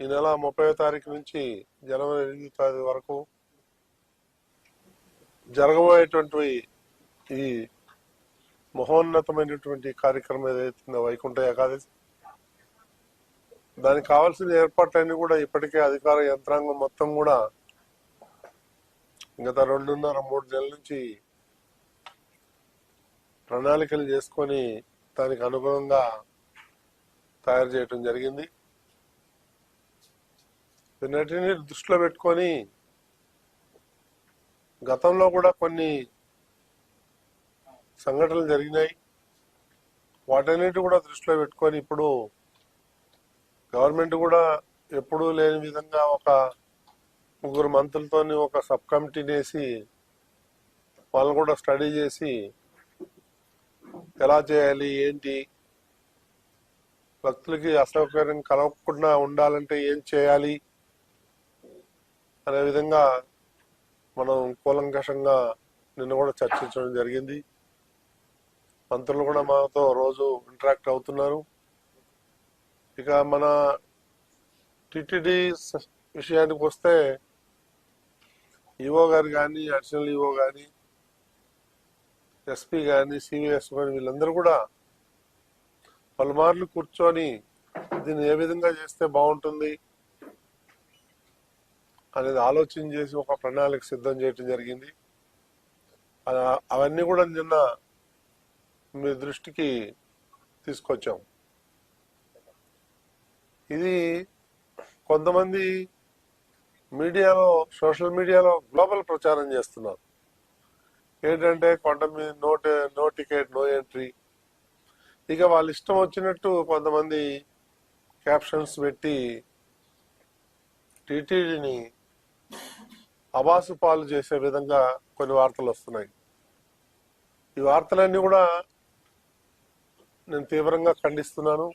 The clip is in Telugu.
ఈ నెల ముప్పై తారీఖు నుంచి జనవరి ఎనిమిది తారీఖు వరకు జరగబోయేటువంటి ఈ మహోన్నతమైనటువంటి కార్యక్రమం ఏదైతుందో వైకుంఠ ఏకాదశి. దానికి కావాల్సిన ఏర్పాట్లన్నీ కూడా ఇప్పటికే అధికార యంత్రాంగం మొత్తం కూడా గత రెండున్నర మూడు నెలల నుంచి ప్రణాళికలు చేసుకొని దానికి అనుగుణంగా తయారు చేయటం జరిగింది. వీటన్నిటిని దృష్టిలో పెట్టుకొని గతంలో కూడా కొన్ని సంఘటనలు జరిగినాయి. వాటన్నిటి కూడా దృష్టిలో పెట్టుకొని ఇప్పుడు గవర్నమెంట్ కూడా ఎప్పుడూ లేని విధంగా ఒక ముగ్గురు మంత్రులతోని ఒక సబ్ కమిటీని వేసి వాళ్ళని కూడా స్టడీ చేసి ఎలా చేయాలి ఏంటి? భక్తులకి అసౌకర్యం కలగకుండా ఉండాలంటే ఏం చేయాలి? అనే విధంగా మనం కూలంకషంగా నిన్న కూడా చర్చించడం జరిగింది. మంత్రులు కూడా మాతో రోజు ఇంటరాక్ట్ అవుతున్నారు. ఇక మన టిటిడి విషయానికి వస్తే ఈఓ గారు కానీ అడిషనల్ ఈఓ కానీ ఎస్పీ కానీ సివిఎస్ కానీ వీళ్ళందరూ కూడా పలుమార్లు కూర్చొని దీన్ని ఏ విధంగా చేస్తే బాగుంటుంది అనేది ఆలోచన చేసి ఒక ప్రణాళిక సిద్ధం చేయడం జరిగింది. అవన్నీ కూడా నిన్న మీ దృష్టికి తీసుకొచ్చాం. ఇది కొంతమంది మీడియాలో సోషల్ మీడియాలో గ్లోబల్ ప్రచారం చేస్తున్నారు. ఏంటంటే కొండ మీద no no ticket no entry. ఇక వాళ్ళ ఇష్టం వచ్చినట్టు కొంతమంది క్యాప్షన్స్ పెట్టి టీటీడీని అబాసు పాలు చేసే విధంగా కొన్ని వార్తలు వస్తున్నాయి. ఈ వార్తలన్నీ కూడా నేను తీవ్రంగా ఖండిస్తున్నాను.